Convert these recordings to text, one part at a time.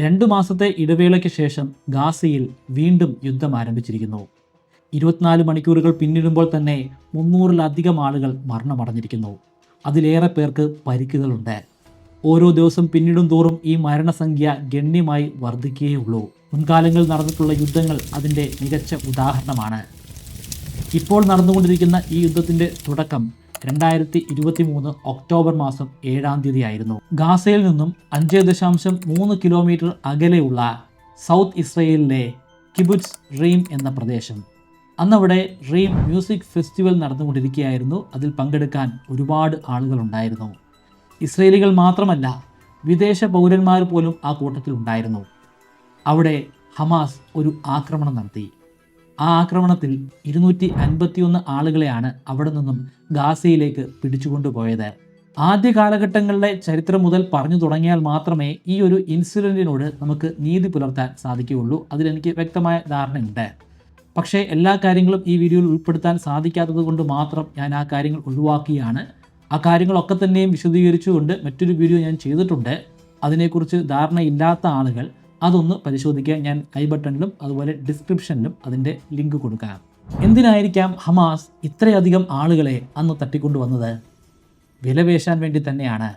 രണ്ടു മാസത്തെ ഇടവേളയ്ക്ക് ശേഷം ഗാസയിൽ വീണ്ടും യുദ്ധം ആരംഭിച്ചിരിക്കുന്നു. ഇരുപത്തിനാല് മണിക്കൂറുകൾ പിന്നിടുമ്പോൾ തന്നെ മുന്നൂറിലധികം ആളുകൾ മരണമടഞ്ഞിരിക്കുന്നു. അതിലേറെ പേർക്ക് പരിക്കുകളുണ്ട്. ഓരോ ദിവസം പിന്നിടും തോറും ഈ മരണസംഖ്യ ഗണ്യമായി വർദ്ധിക്കുകയുള്ളൂ മുൻകാലങ്ങളിൽ നടന്നിട്ടുള്ള യുദ്ധങ്ങൾ അതിന്റെ മികച്ച ഉദാഹരണമാണ്. ഇപ്പോൾ നടന്നുകൊണ്ടിരിക്കുന്ന ഈ യുദ്ധത്തിന്റെ തുടക്കം രണ്ടായിരത്തി ഇരുപത്തി മൂന്ന് ഒക്ടോബർ മാസം ഏഴാം തീയതി ആയിരുന്നു ഗാസയിൽ നിന്നും അഞ്ച് ദശാംശം മൂന്ന് കിലോമീറ്റർ അകലെയുള്ള സൗത്ത് ഇസ്രയേലിലെ കിബുറ്റ്സ് റീം എന്ന പ്രദേശം. അന്നവിടെ റീം മ്യൂസിക് ഫെസ്റ്റിവൽ നടന്നുകൊണ്ടിരിക്കുകയായിരുന്നു. അതിൽ പങ്കെടുക്കാൻ ഒരുപാട് ആളുകളുണ്ടായിരുന്നു. ഇസ്രയേലികൾ മാത്രമല്ല വിദേശ പൗരന്മാർ പോലും ആ കൂട്ടത്തിൽ ഉണ്ടായിരുന്നു അവിടെ ഹമാസ് ഒരു ആക്രമണം നടത്തി. ആ ആക്രമണത്തിൽ ഇരുന്നൂറ്റി അൻപത്തിയൊന്ന് ആളുകളെയാണ് അവിടെ നിന്നും ഗാസയിലേക്ക് പിടിച്ചുകൊണ്ടുപോയത്. ആദ്യ കാലഘട്ടങ്ങളിലെ ചരിത്രം മുതൽ പറഞ്ഞു തുടങ്ങിയാൽ മാത്രമേ ഈ ഒരു ഇൻസിഡന്റിനോട് നമുക്ക് നീതി പുലർത്താൻ സാധിക്കുകയുള്ളൂ. അതിലെനിക്ക് വ്യക്തമായ ധാരണയുണ്ട്. പക്ഷേ എല്ലാ കാര്യങ്ങളും ഈ വീഡിയോയിൽ ഉൾപ്പെടുത്താൻ സാധിക്കാത്തത് കൊണ്ട് മാത്രം ഞാൻ ആ കാര്യങ്ങൾ ഒഴിവാക്കുകയാണ്. ആ കാര്യങ്ങളൊക്കെ തന്നെയും വിശദീകരിച്ചുകൊണ്ട് മറ്റൊരു വീഡിയോ ഞാൻ ചെയ്തിട്ടുണ്ട്. അതിനെക്കുറിച്ച് ധാരണയില്ലാത്ത ആളുകൾ അതൊന്ന് പരിശോധിക്കാൻ ഞാൻ ഐ ബട്ടണിലും അതുപോലെ ഡിസ്ക്രിപ്ഷനിലും അതിന്റെ ലിങ്ക് കൊടുക്കാം. എന്തിനായിരിക്കാം ഹമാസ് ഇത്രയധികം ആളുകളെ അന്ന് തട്ടിക്കൊണ്ടുവന്നത്? വിലപേശാൻ വേണ്ടി തന്നെയാണ്.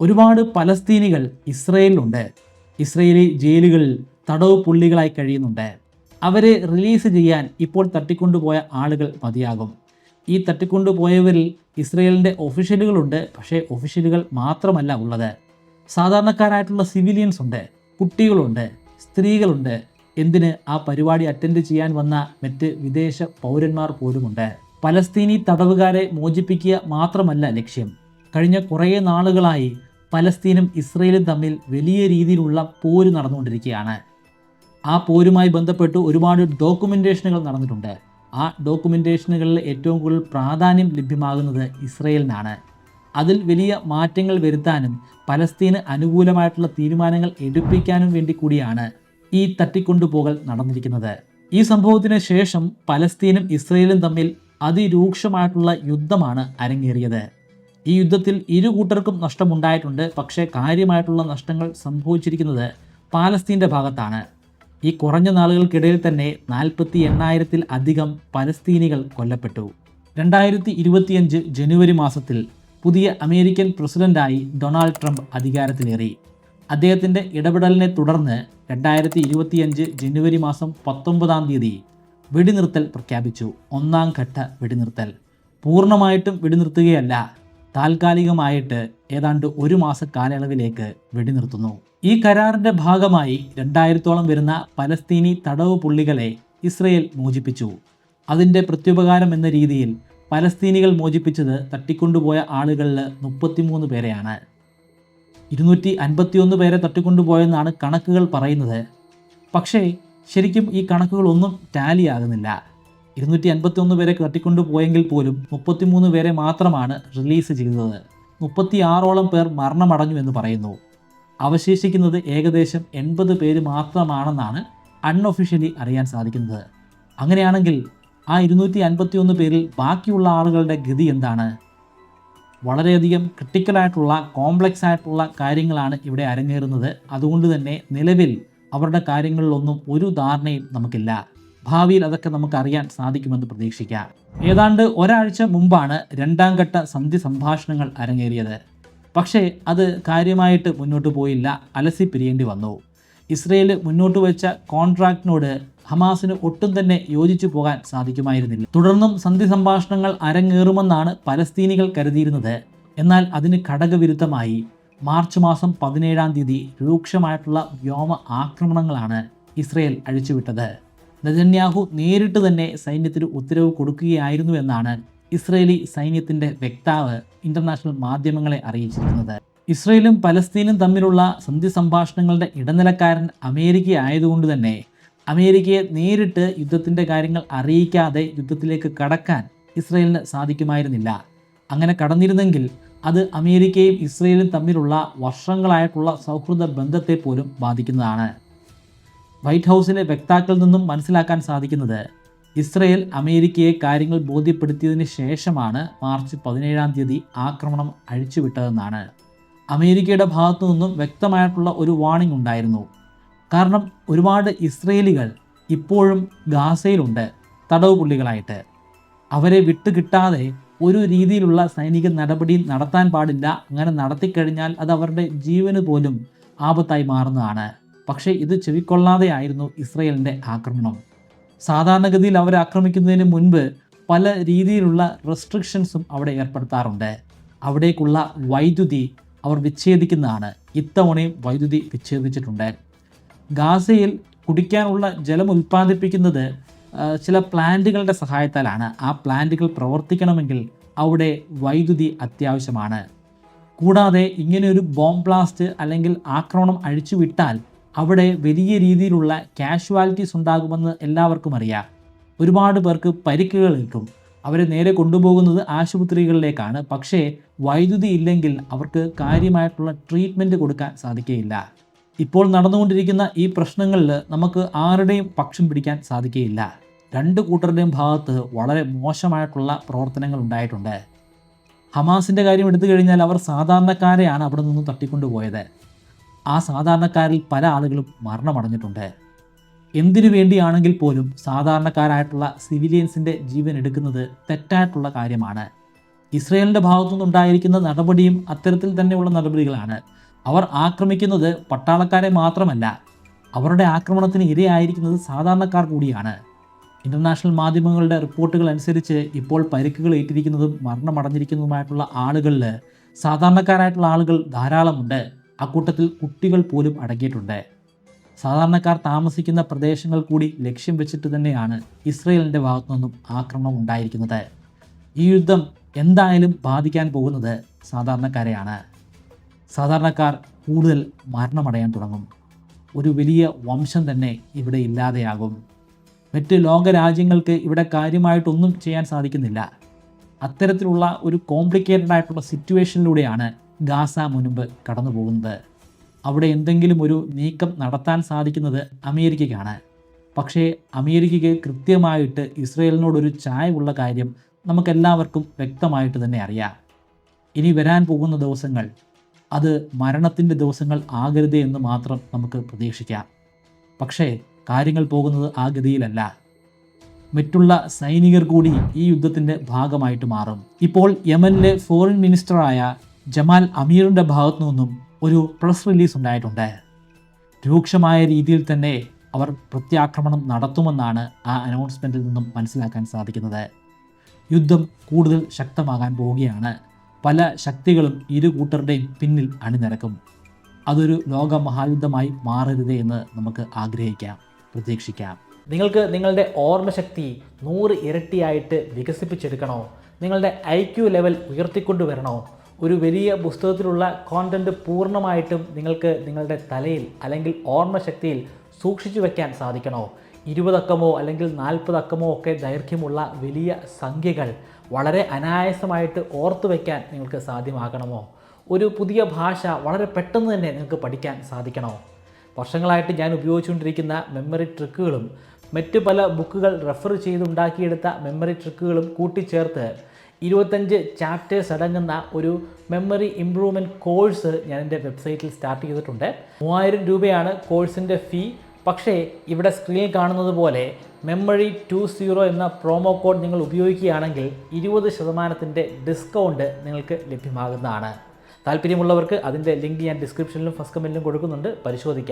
ഒരുപാട് പലസ്തീനികൾ ഇസ്രയേലിലുണ്ട്. ഇസ്രയേലി ജയിലുകളിൽ തടവ് പുള്ളികളായി കഴിയുന്നുണ്ട്. അവരെ റിലീസ് ചെയ്യാൻ ഇപ്പോൾ തട്ടിക്കൊണ്ടുപോയ ആളുകൾ മതിയാകും. ഈ തട്ടിക്കൊണ്ടുപോയവരിൽ ഇസ്രയേലിന്റെ ഒഫീഷ്യലുകളുണ്ട്. പക്ഷേ ഒഫീഷ്യലുകൾ മാത്രമല്ല ഉള്ളത്. സാധാരണക്കാരായിട്ടുള്ള സിവിലിയൻസ് ഉണ്ട്. കുട്ടികളുണ്ട് സ്ത്രീകളുണ്ട്. എന്തിന് ആ പരിപാടി അറ്റൻഡ് ചെയ്യാൻ വന്ന മറ്റ് വിദേശ പൗരന്മാർ പോലുമുണ്ട്. പലസ്തീനി തടവുകാരെ മോചിപ്പിക്കുക മാത്രമല്ല ലക്ഷ്യം. കഴിഞ്ഞ കുറേ നാളുകളായി പലസ്തീനും ഇസ്രയേലും തമ്മിൽ വലിയ രീതിയിലുള്ള പോര് നടന്നുകൊണ്ടിരിക്കുകയാണ്. ആ പോരുമായി ബന്ധപ്പെട്ട് ഒരുപാട് ഡോക്യുമെന്റേഷനുകൾ നടന്നിട്ടുണ്ട്. ആ ഡോക്യുമെന്റേഷനുകളിൽ ഏറ്റവും കൂടുതൽ പ്രാധാന്യം ലഭ്യമാകുന്നത് ഇസ്രയേലിനാണ്. അതിൽ വലിയ മാറ്റങ്ങൾ വരുത്താനും പലസ്തീന് അനുകൂലമായിട്ടുള്ള തീരുമാനങ്ങൾ എടുപ്പിക്കാനും വേണ്ടി കൂടിയാണ് ഈ തട്ടിക്കൊണ്ടുപോകൽ നടന്നിരിക്കുന്നത്. ഈ സംഭവത്തിന് ശേഷം പലസ്തീനും ഇസ്രയേലും തമ്മിൽ അതിരൂക്ഷമായിട്ടുള്ള യുദ്ധമാണ് അരങ്ങേറിയത്. ഈ യുദ്ധത്തിൽ ഇരു കൂട്ടർക്കും നഷ്ടമുണ്ടായിട്ടുണ്ട്. പക്ഷേ കാര്യമായിട്ടുള്ള നഷ്ടങ്ങൾ സംഭവിച്ചിരിക്കുന്നത് പാലസ്തീന്റെ ഭാഗത്താണ്. ഈ കുറഞ്ഞ നാളുകൾക്കിടയിൽ തന്നെ നാൽപ്പത്തി എണ്ണായിരത്തിൽ അധികം പലസ്തീനികൾ കൊല്ലപ്പെട്ടു. രണ്ടായിരത്തി ഇരുപത്തിയഞ്ച് ജനുവരി മാസത്തിൽ പുതിയ അമേരിക്കൻ പ്രസിഡന്റായി ഡൊണാൾഡ് ട്രംപ് അധികാരത്തിലേറി. അദ്ദേഹത്തിന്റെ ഇടപെടലിനെ തുടർന്ന് രണ്ടായിരത്തി ഇരുപത്തിയഞ്ച് ജനുവരി മാസം പത്തൊമ്പതാം തീയതി വെടിനിർത്തൽ പ്രഖ്യാപിച്ചു. ഒന്നാം ഘട്ട വെടിനിർത്തൽ. പൂർണമായിട്ടും വെടിനിർത്തുകയല്ല താൽക്കാലികമായിട്ട് ഏതാണ്ട് ഒരു മാസ കാലയളവിലേക്ക് വെടിനിർത്തുന്നു. ഈ കരാറിന്റെ ഭാഗമായി രണ്ടായിരത്തോളം വരുന്ന പലസ്തീനി തടവ് പുള്ളികളെ ഇസ്രയേൽ മോചിപ്പിച്ചു. അതിന്റെ പ്രത്യുപകാരം എന്ന രീതിയിൽ പലസ്തീനികൾ മോചിപ്പിച്ചത് തട്ടിക്കൊണ്ടുപോയ ആളുകളിൽ മുപ്പത്തിമൂന്ന് പേരെയാണ്. ഇരുന്നൂറ്റി അൻപത്തിയൊന്ന് പേരെ തട്ടിക്കൊണ്ടുപോയെന്നാണ് കണക്കുകൾ പറയുന്നത്. പക്ഷേ ശരിക്കും ഈ കണക്കുകളൊന്നും ടാലി ആകുന്നില്ല ഇരുന്നൂറ്റി അൻപത്തി ഒന്ന് പേരെ തട്ടിക്കൊണ്ടുപോയെങ്കിൽ പോലും മുപ്പത്തിമൂന്ന് പേരെ മാത്രമാണ് റിലീസ് ചെയ്തത്. മുപ്പത്തി ആറോളം പേർ മരണമടഞ്ഞു എന്ന് പറയുന്നു. അവശേഷിക്കുന്നത് ഏകദേശം എൺപത് പേര് മാത്രമാണെന്നാണ് അൺഒഫീഷ്യലി അറിയാൻ സാധിക്കുന്നത്. അങ്ങനെയാണെങ്കിൽ ആ ഇരുന്നൂറ്റി അൻപത്തി ഒന്ന് പേരിൽ ബാക്കിയുള്ള ആളുകളുടെ ഗതി എന്താണ്? വളരെയധികം ക്രിട്ടിക്കലായിട്ടുള്ള കോംപ്ലക്സ് ആയിട്ടുള്ള കാര്യങ്ങളാണ് ഇവിടെ അരങ്ങേറുന്നത്. അതുകൊണ്ട് തന്നെ നിലവിൽ അവരുടെ കാര്യങ്ങളിലൊന്നും ഒരു ധാരണയും നമുക്കില്ല. ഭാവിയിൽ അതൊക്കെ നമുക്ക് അറിയാൻ സാധിക്കുമെന്ന് പ്രതീക്ഷിക്കാം. ഏതാണ്ട് ഒരാഴ്ച മുമ്പാണ് രണ്ടാം ഘട്ട സന്ധി സംഭാഷണങ്ങൾ അരങ്ങേറിയത്. പക്ഷേ അത് കാര്യമായിട്ട് മുന്നോട്ട് പോയില്ല. അലസി പിരിയേണ്ടി വന്നു. ഇസ്രയേൽ മുന്നോട്ട് വെച്ച കോൺട്രാക്റ്റിനോട് ഹമാസിന് ഒട്ടും തന്നെ യോജിച്ചു പോകാൻ സാധിക്കുമായിരുന്നില്ല. തുടർന്നും സന്ധി സംഭാഷണങ്ങൾ അരങ്ങേറുമെന്നാണ് പലസ്തീനികൾ കരുതിയിരുന്നത്. എന്നാൽ അതിന് ഘടകവിരുദ്ധമായി മാർച്ച് മാസം പതിനേഴാം തീയതി രൂക്ഷമായിട്ടുള്ള വ്യോമ ആക്രമണങ്ങളാണ് ഇസ്രയേൽ അഴിച്ചുവിട്ടത്. നെതന്യാഹു നേരിട്ട് തന്നെ സൈന്യത്തിന് ഉത്തരവ് കൊടുക്കുകയായിരുന്നു എന്നാണ് ഇസ്രയേലി സൈന്യത്തിന്റെ വക്താവ് ഇന്റർനാഷണൽ മാധ്യമങ്ങളെ അറിയിച്ചിരുന്നത്. ഇസ്രയേലും പലസ്തീനും തമ്മിലുള്ള സന്ധി സംഭാഷണങ്ങളുടെ ഇടനിലക്കാരൻ അമേരിക്ക ആയതുകൊണ്ട് തന്നെ അമേരിക്കയെ നേരിട്ട് യുദ്ധത്തിന്റെ കാര്യങ്ങൾ അറിയിക്കാതെ യുദ്ധത്തിലേക്ക് കടക്കാൻ ഇസ്രയേലിന് സാധിക്കുമായിരുന്നില്ല. അങ്ങനെ കടന്നിരുന്നെങ്കിൽ അത് അമേരിക്കയും ഇസ്രയേലും തമ്മിലുള്ള വർഷങ്ങളായിട്ടുള്ള സൗഹൃദ ബന്ധത്തെ പോലും ബാധിക്കുന്നതാണ്. വൈറ്റ് ഹൗസിലെ വക്താക്കളിൽ നിന്നും മനസ്സിലാക്കാൻ സാധിക്കുന്നത് ഇസ്രയേൽ അമേരിക്കയെ കാര്യങ്ങൾ ബോധ്യപ്പെടുത്തിയതിന് ശേഷമാണ് മാർച്ച് പതിനേഴാം തീയതി ആക്രമണം അഴിച്ചുവിട്ടതെന്നാണ്. അമേരിക്കയുടെ ഭാഗത്തു നിന്നും വ്യക്തമായിട്ടുള്ള ഒരു വാണിംഗ് ഉണ്ടായിരുന്നു. കാരണം ഒരുപാട് ഇസ്രയേലികൾ ഇപ്പോഴും ഗാസയിലുണ്ട് തടവ് പുള്ളികളായിട്ട് അവരെ വിട്ടുകിട്ടാതെ ഒരു രീതിയിലുള്ള സൈനിക നടപടി നടത്താൻ പാടില്ല. അങ്ങനെ നടത്തിക്കഴിഞ്ഞാൽ അത് അവരുടെ ജീവന് പോലും ആപത്തായി മാറുന്നതാണ്. പക്ഷേ ഇത് ചെവിക്കൊള്ളാതെയായിരുന്നു ഇസ്രയേലിന്റെ ആക്രമണം. സാധാരണഗതിയിൽ അവരെ ആക്രമിക്കുന്നതിന് മുൻപ് പല രീതിയിലുള്ള റെസ്ട്രിക്ഷൻസും അവിടെ ഏർപ്പെടുത്താറുണ്ട്. അവിടേക്കുള്ള വൈദ്യുതി അവർ വിച്ഛേദിക്കുന്നതാണ്. ഇത്തവണയും വൈദ്യുതി വിച്ഛേദിച്ചിട്ടുണ്ട്. ഗാസയിൽ കുടിക്കാനുള്ള ജലം ഉൽപ്പാദിപ്പിക്കുന്നത് ചില പ്ലാന്റുകളുടെ സഹായത്താലാണ്. ആ പ്ലാന്റുകൾ പ്രവർത്തിക്കണമെങ്കിൽ അവിടെ വൈദ്യുതി അത്യാവശ്യമാണ്. കൂടാതെ ഇങ്ങനെ ഒരു ബോംബ് ബ്ലാസ്റ്റ് അല്ലെങ്കിൽ ആക്രമണം അഴിച്ചുവിട്ടാൽ അവിടെ വലിയ രീതിയിലുള്ള കാഷ്വാലിറ്റീസ് ഉണ്ടാകുമെന്ന് എല്ലാവർക്കും അറിയാം. ഒരുപാട് പേർക്ക് പരിക്കുകൾ ഏൽക്കും. അവരെ നേരെ കൊണ്ടുപോകുന്നത് ആശുപത്രികളിലേക്കാണ്. പക്ഷേ വൈദ്യുതി ഇല്ലെങ്കിൽ അവർക്ക് കാര്യമായിട്ടുള്ള ട്രീറ്റ്മെന്റ് കൊടുക്കാൻ സാധിക്കുകയില്ല. ഇപ്പോൾ നടന്നുകൊണ്ടിരിക്കുന്ന ഈ പ്രശ്നങ്ങളിൽ നമുക്ക് ആരുടെയും പക്ഷം പിടിക്കാൻ സാധിക്കുകയില്ല. രണ്ട് കൂട്ടരുടെയും ഭാഗത്ത് വളരെ മോശമായിട്ടുള്ള പ്രവർത്തനങ്ങൾ ഉണ്ടായിട്ടുണ്ട്. ഹമാസിന്റെ കാര്യം എടുത്തു കഴിഞ്ഞാൽ അവർ സാധാരണക്കാരെയാണ് അവിടെ നിന്ന് തട്ടിക്കൊണ്ടുപോയത്. ആ സാധാരണക്കാരിൽ പല ആളുകളും മരണമടഞ്ഞിട്ടുണ്ട്. എന്തിനു വേണ്ടിയാണെങ്കിൽ പോലും സാധാരണക്കാരായിട്ടുള്ള സിവിലിയൻസിന്റെ ജീവൻ എടുക്കുന്നത് തെറ്റായിട്ടുള്ള കാര്യമാണ്. ഇസ്രയേലിന്റെ ഭാഗത്തുനിന്നുണ്ടായിരിക്കുന്ന നടപടിയും അത്തരത്തിൽ തന്നെയുള്ള നടപടികളാണ്. അവർ ആക്രമിക്കുന്നത് പട്ടാളക്കാരെ മാത്രമല്ല അവരുടെ ആക്രമണത്തിന് ഇരയായിരിക്കുന്നത് സാധാരണക്കാർ കൂടിയാണ്. ഇന്റർനാഷണൽ മാധ്യമങ്ങളുടെ റിപ്പോർട്ടുകൾ അനുസരിച്ച് ഇപ്പോൾ പരിക്കുകൾ ഏറ്റിരിക്കുന്നതും മരണമടഞ്ഞിരിക്കുന്നതുമായിട്ടുള്ള ആളുകളിൽ സാധാരണക്കാരായിട്ടുള്ള ആളുകൾ ധാരാളമുണ്ട്. അക്കൂട്ടത്തിൽ കുട്ടികൾ പോലും അടങ്ങിയിട്ടുണ്ട്. സാധാരണക്കാർ താമസിക്കുന്ന പ്രദേശങ്ങൾ കൂടി ലക്ഷ്യം വെച്ചിട്ട് തന്നെയാണ് ഇസ്രയേലിന്റെ ഭാഗത്തു നിന്നും ആക്രമണം ഉണ്ടായിരിക്കുന്നത്. ഈ യുദ്ധം എന്തായാലും ബാധിക്കാൻ പോകുന്നത് സാധാരണക്കാരെയാണ്. സാധാരണക്കാർ കൂടുതൽ മരണമടയാൻ തുടങ്ങും. ഒരു വലിയ വംശം തന്നെ ഇവിടെ ഇല്ലാതെയാകും. മറ്റ് ലോകരാജ്യങ്ങൾക്ക് ഇവിടെ കാര്യമായിട്ടൊന്നും ചെയ്യാൻ സാധിക്കുന്നില്ല. അത്തരത്തിലുള്ള ഒരു കോംപ്ലിക്കേറ്റഡ് ആയിട്ടുള്ള സിറ്റുവേഷനിലൂടെയാണ് ഗാസ മുൻപ് കടന്നു പോകുന്നത് അവിടെ എന്തെങ്കിലും ഒരു നീക്കം നടത്താൻ സാധിക്കുന്നത് അമേരിക്കയ്ക്കാണ്. പക്ഷേ അമേരിക്കയ്ക്ക് കൃത്യമായിട്ട് ഇസ്രയേലിനോടൊരു ചായവുള്ള കാര്യം നമുക്കെല്ലാവർക്കും വ്യക്തമായിട്ട് തന്നെ അറിയാം. ഇനി വരാൻ പോകുന്ന ദിവസങ്ങൾ അത് മരണത്തിന്റെ ദിവസങ്ങൾ ആകരുതേ എന്ന് മാത്രം നമുക്ക് പ്രതീക്ഷിക്കാം. പക്ഷേ കാര്യങ്ങൾ പോകുന്നത് ആ ഗതിയിലല്ല. മറ്റുള്ള സൈനികർ കൂടി ഈ യുദ്ധത്തിന്റെ ഭാഗമായിട്ട് മാറും. ഇപ്പോൾ യമനിലെ ഫോറിൻ മിനിസ്റ്ററായ ജമാൽ അമീറിന്റെ ഭാഗത്തു നിന്നും ഒരു പ്രസ് റിലീസ് ഉണ്ടായിട്ടുണ്ട്. രൂക്ഷമായ രീതിയിൽ തന്നെ അവർ പ്രത്യാക്രമണം നടത്തുമെന്നാണ് ആ അനൗൺസ്മെന്റിൽ നിന്നും മനസ്സിലാക്കാൻ സാധിക്കുന്നത്. യുദ്ധം കൂടുതൽ ശക്തമാകാൻ പോവുകയാണ്. പല ശക്തികളും ഇരു കൂട്ടരുടെയും പിന്നിൽ അണിനിരക്കും. അതൊരു ലോക മഹായുദ്ധമായി മാറരുതേ എന്ന് നമുക്ക് ആഗ്രഹിക്കാം പ്രതീക്ഷിക്കാം. നിങ്ങൾക്ക് നിങ്ങളുടെ ഓർമ്മശക്തി നൂറ് ഇരട്ടിയായിട്ട് വികസിപ്പിച്ചെടുക്കണോ? നിങ്ങളുടെ ഐ ക്യു ലെവൽ ഉയർത്തിക്കൊണ്ടുവരണോ? ഒരു വലിയ പുസ്തകത്തിലുള്ള കോണ്ടന്റ് പൂർണമായിട്ടും നിങ്ങൾക്ക് നിങ്ങളുടെ തലയിൽ അല്ലെങ്കിൽ ഓർമ്മശക്തിയിൽ സൂക്ഷിച്ചു വയ്ക്കാൻ സാധിക്കണോ? ഇരുപതക്കമോ അല്ലെങ്കിൽ നാൽപ്പതക്കമോ ഒക്കെ ദൈർഘ്യമുള്ള വലിയ സംഖ്യകൾ വളരെ അനായാസമായിട്ട് ഓർത്തു വയ്ക്കാൻ നിങ്ങൾക്ക് സാധ്യമാകണമോ? ഒരു പുതിയ ഭാഷ വളരെ പെട്ടെന്ന് തന്നെ നിങ്ങൾക്ക് പഠിക്കാൻ സാധിക്കണോ? വർഷങ്ങളായിട്ട് ഞാൻ ഉപയോഗിച്ചുകൊണ്ടിരിക്കുന്ന മെമ്മറി ട്രിക്കുകളും മറ്റു പല ബുക്കുകൾ റെഫർ ചെയ്തുണ്ടാക്കിയെടുത്ത മെമ്മറി ട്രിക്കുകളും കൂട്ടിച്ചേർത്ത് ഇരുപത്തഞ്ച് ചാപ്റ്റേഴ്സ് അടങ്ങുന്ന ഒരു മെമ്മറി ഇംപ്രൂവ്മെന്റ് കോഴ്സ് ഞാൻ എന്റെ വെബ്സൈറ്റിൽ സ്റ്റാർട്ട് ചെയ്തിട്ടുണ്ട്. മൂവായിരം രൂപയാണ് കോഴ്സിന്റെ ഫീ പക്ഷേ ഇവിടെ സ്ക്രീനിൽ കാണുന്നത് പോലെ മെമ്മറി ടു സീറോ എന്ന പ്രോമോ കോഡ് നിങ്ങൾ ഉപയോഗിക്കുകയാണെങ്കിൽ ഇരുപത് ശതമാനത്തിന്റെ ഡിസ്കൗണ്ട് നിങ്ങൾക്ക് ലഭ്യമാകുന്നതാണ്. താല്പര്യമുള്ളവർക്ക് അതിന്റെ ലിങ്ക് ഞാൻ ഡിസ്ക്രിപ്ഷനിലും ഫസ്റ്റ് കമന്റിലും കൊടുക്കുന്നുണ്ട്. പരിശോധിക്കാം.